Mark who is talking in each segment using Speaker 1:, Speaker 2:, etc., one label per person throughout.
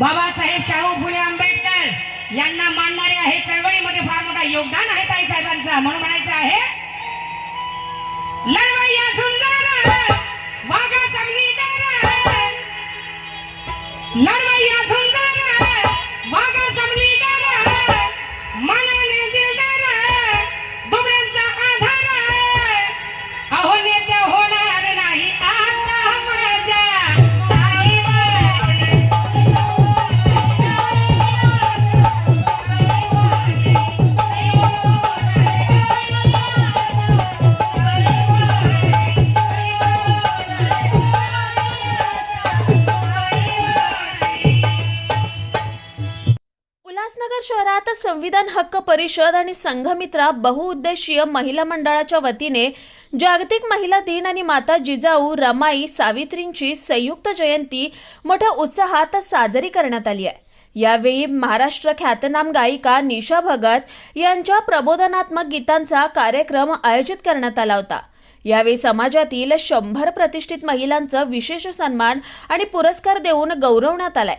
Speaker 1: बाबासाहेब शाहू फुले आंबेडकर यांना मानणारे हे चळवळीमध्ये फार मोठा योगदान आहे ताई साहेबांचं. म्हणून म्हणायचं आहे
Speaker 2: लढवा संविधान हक्क परिषद आणि संघमित्रा बहुउद्देशीय महिला मंडळाच्या वतीने जागतिक महिला दिन आणि माता जिजाऊ रमाई सावित्रींची संयुक्त जयंती मोठ्या उत्साहात साजरी करण्यात आली आहे. यावेळी महाराष्ट्र ख्यातनाम गायिका निशा भगत यांच्या प्रबोधनात्मक गीतांचा कार्यक्रम आयोजित करण्यात आला होता. यावेळी समाजातील शंभर प्रतिष्ठित महिलांचा विशेष सन्मान आणि पुरस्कार देऊन गौरवण्यात आलाय.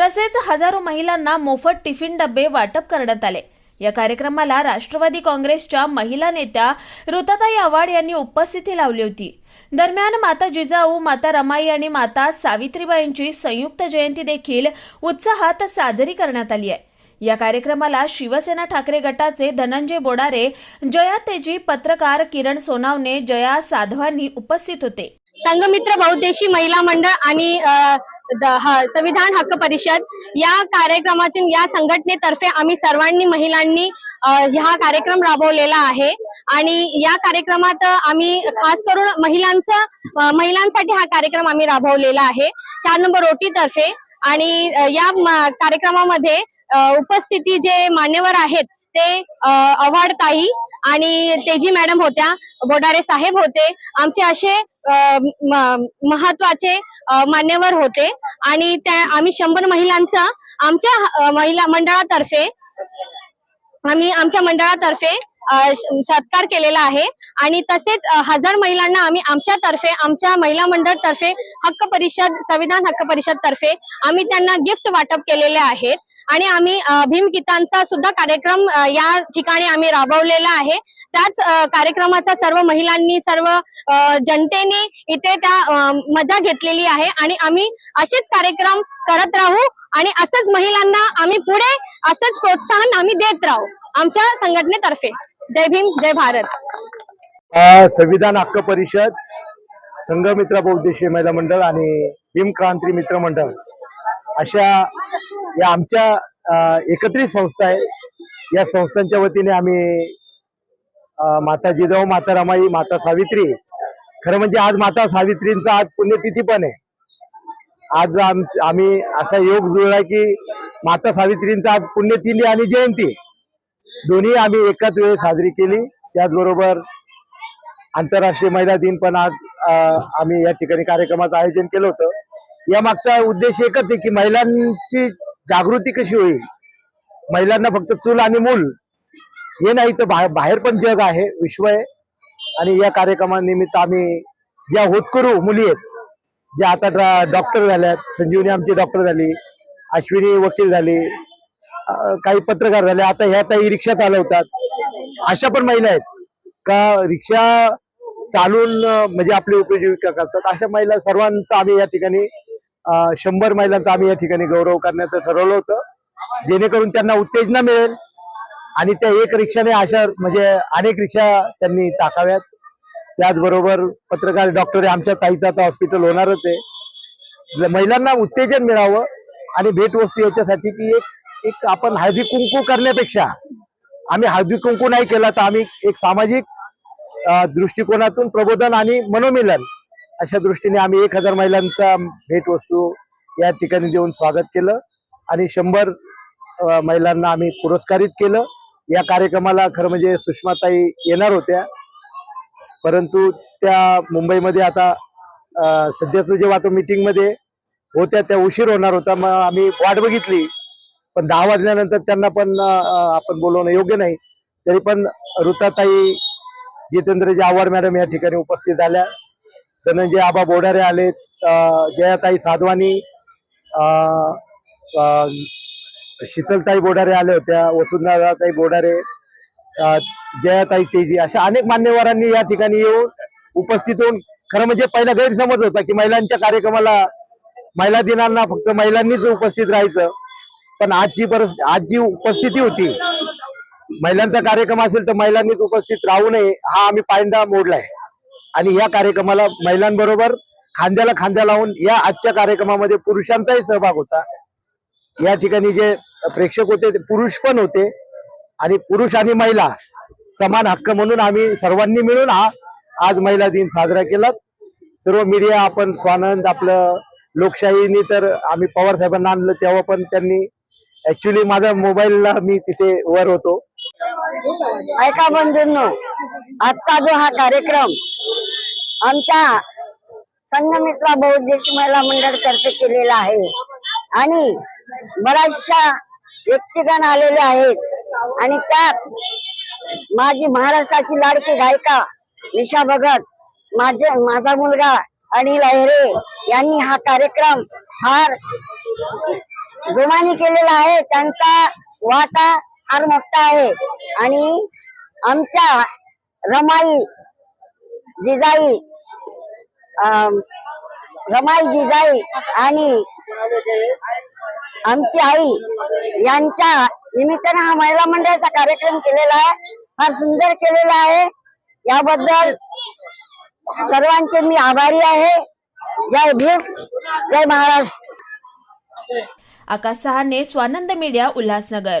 Speaker 2: तसेच हजारो महिलांना मोफत टिफिन डबे वाटप करण्यात आले. या कार्यक्रमाला राष्ट्रवादी काँग्रेसच्या महिला नेत्या ऋताताई आव्हाड यांनी उपस्थिती लावली होती. दरम्यान माता जिजाऊ माता रमाई आणि माता सावित्रीबाईंची संयुक्त जयंती देखील उत्साहात साजरी करण्यात आली आहे. या कार्यक्रमाला शिवसेना ठाकरे गटाचे धनंजय बोडारे जया तेजी पत्रकार किरण सोनावणे जया साधवानी उपस्थित होते.
Speaker 3: संघमित्र बहुद्देशी महिला मंडळ आणि संविधान हक्क परिषद या कार्यक्रमातून या संघटनेतर्फे आम्ही सर्वांनी महिलांनी हा कार्यक्रम राबवलेला आहे. आणि या कार्यक्रमात आम्ही खास करून महिलांचं महिलांसाठी हा कार्यक्रम आम्ही राबवलेला आहे. चार नंबर ओटी तर्फे आणि या कार्यक्रमामध्ये उपस्थिती जे मान्यवर आहेत ते अ, ताई आणि तेजी मॅडम होत्या बोडारे साहेब होते आमचे असे महत्त्वाचे मान्यवर होते. आणि त्या आम्ही शंभर महिलांचा आमच्या महिला मंडळातर्फे आम्ही आमच्या मंडळातर्फे सत्कार केलेला आहे. आणि तसेच हजार महिलांना आम्ही आमच्यातर्फे आमच्या महिला मंडळ तर्फे हक्क परिषद संविधान हक्क परिषद तर्फे आम्ही त्यांना गिफ्ट वाटप केलेले आहेत. आणि आम्ही भीम गीतांचा सुद्धा कार्यक्रम या ठिकाणी आम्ही राबवलेला आहे. त्याच कार्यक्रमाचा सर्व महिलांनी सर्व जनतेने इथे त्या मजा घेतलेली आहे. आणि आम्ही असेच कार्यक्रम करत राहू आणि असंच महिलांना आम्ही पुढे असंच प्रोत्साहन आम्ही देत राहू आमच्या संघटनेतर्फे. जय भीम जय भारत.
Speaker 4: संविधान हक्क परिषद संघमित्र बौद्ध महिला मंडळ आणि भीम क्रांती मित्र मंडळ. अशा या आमच्या एकत्रित संस्था आहे. या संस्थांच्या वतीने आम्ही माता जिजाऊ माता रमाई माता सावित्री खरं म्हणजे आज माता सावित्रींचा आज पुण्यतिथी पण आहे. आज आम आम्ही असा योग जुळला की माता सावित्रींचा आज पुण्यतिथी आणि जयंती. दोन्ही आम्ही एकाच वेळी साजरी केली. त्याचबरोबर आंतरराष्ट्रीय महिला दिन पण आज आम्ही या ठिकाणी कार्यक्रमाचं आयोजन केलं होतं. या मागचा उद्देश एकच आहे की महिलांची जागृती कशी होईल? महिलांना फक्त चूल आणि मूल हे नाही तर बाहेर बाहेर पण जग आहे विश्व आहे. आणि या कार्यक्रमानिमित्त आम्ही ज्या होतकरू मुली आहेत ज्या आता डॉक्टर झाल्यात संजीवनी आमची डॉक्टर झाली अश्विनी वकील झाली काही पत्रकार झाले आता ह्या ताई रिक्षा चालवतात. अशा पण महिला आहेत. का रिक्षा चालून म्हणजे आपली उपजीविका करतात अशा महिला सर्वांचा आम्ही या ठिकाणी शंभर महिलांचा आम्ही या ठिकाणी गौरव करण्याचं ठरवलं होतं. जेणेकरून त्यांना उत्तेजना मिळेल आणि त्या एक रिक्षाने अशा म्हणजे अनेक रिक्षा त्यांनी टाकाव्यात. त्याचबरोबर पत्रकार डॉक्टर आमच्या ताईचं आता हॉस्पिटल होणारच आहे. महिलांना उत्तेजन मिळावं आणि भेटवस्तू याच्यासाठी की एक एक आपण हळदी कुंकू करण्यापेक्षा आम्ही हळदी कुंकू नाही केला तर आम्ही एक सामाजिक दृष्टिकोनातून प्रबोधन आणि मनोमिलन अशा दृष्टीने आम्ही एक हजार महिलांचा भेटवस्तू या ठिकाणी देऊन स्वागत केलं आणि शंभर महिलांना आम्ही पुरस्कारित केलं. या कार्यक्रमाला खरं म्हणजे सुषमाताई येणार होत्या. परंतु त्या मुंबईमध्ये आता सध्याचं जेव्हा तो मीटिंगमध्ये होत्या त्या उशीर होणार होता. मग आम्ही वाट बघितली. पण दहा वाजल्यानंतर त्यांना पण आपण बोलवणं योग्य नाही. तरी पण ऋताताई जितेंद्रजी आव्हाड मॅडम या ठिकाणी उपस्थित झाल्या. धनंजय आबा बोडारे आले जयाताई साधवानी अ, शीतलताई बोडारे आल्या होत्या वसुंधराताई बोडारे जयाताई तेजी अशा अनेक मान्यवरांनी या ठिकाणी येऊन उपस्थित होऊन खरं म्हणजे पहिला गैरसमज होता की महिलांच्या कार्यक्रमाला महिला दिनांना फक्त महिलांनीच उपस्थित राहायचं पण आजची परिस्थिती आज जी उपस्थिती होती. महिलांचा कार्यक्रम असेल तर महिलांनीच उपस्थित राहू नये हा आम्ही पायंडा मोडलाय. आणि या कार्यक्रमाला महिलांबरोबर खांद्याला खांद्या लावून या आजच्या कार्यक्रमामध्ये पुरुषांचाही सहभाग होता. या ठिकाणी जे प्रेक्षक होते ते पुरुष पण होते आणि पुरुष आणि महिला समान हक्क म्हणून आम्ही सर्वांनी मिळून हा आज महिला दिन साजरा केला. सर्व मीडिया आपण स्वानंद आपलं लोकशाहीनी तर आम्ही पवार साहेबांना आणलं तेव्हा पण त्यांनी ऍक्च्युली माझा मोबाईलला मी तिथे वर होतो.
Speaker 5: ऐका बंधूंनो आजचा जो हा कार्यक्रम आमच्या संघमित्रा बहुउद्देशीय महिला मंडळ तर्फे केलेला आहे. आणि बऱ्याचशा व्यक्तिगण आलेले आहेत. आणि त्यात माझी महाराष्ट्राची लाडकी गायिका निशा भगत माझे माझा मुलगा अनिल अहिरे यांनी हा कार्यक्रम फार जोमाने केलेला आहे. त्यांचा वाटा फार मोठा आहे. आणि आमच्या रमाई जिजाई अं, रमाई जिजाई आणि आमची आई यांच्या निमित्तानं हा महिला मंडळाचा कार्यक्रम केलेला आहे. फार सुंदर केलेला आहे. याबद्दल सर्वांचे मी आभारी आहे. जय भीम जय महाराष्ट्र.
Speaker 2: आकाश सहाने स्वानंद मीडिया उल्हासनगर.